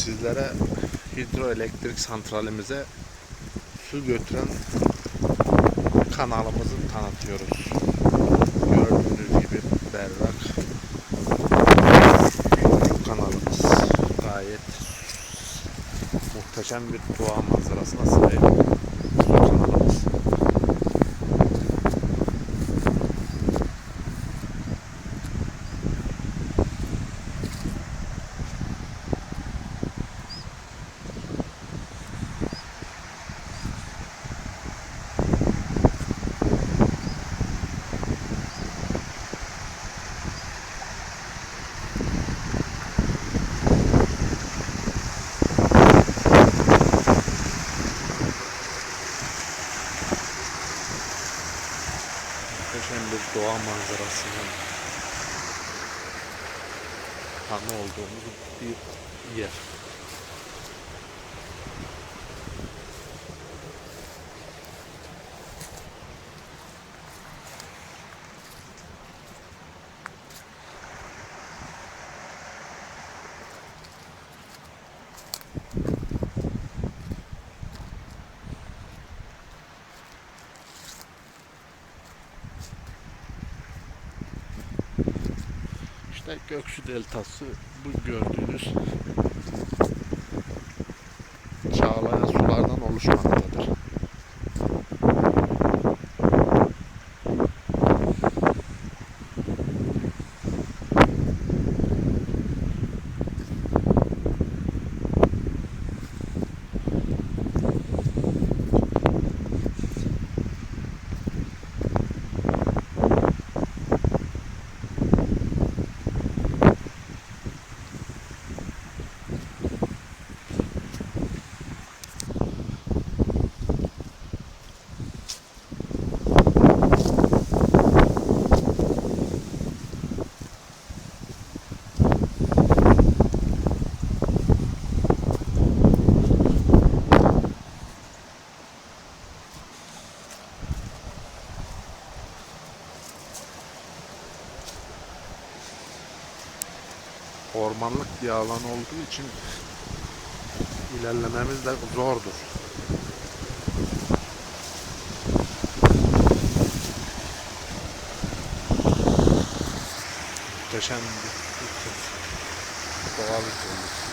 sizlere hidroelektrik santralimize su götüren kanalımızı tanıtıyoruz. Gördüğünüz gibi berrak su kanalımız gayet muhteşem bir doğa manzarasına sahip su kanalımız. Muhteşem bir doğa manzarasının tanı olduğumuz bir yer. İşte Göksu Deltası bu gördüğünüz çağlayan sulardan oluşmaktadır. Ormanlık bir alan olduğu için ilerlememiz de zordur. Muhteşem bir bir doğal güzellik.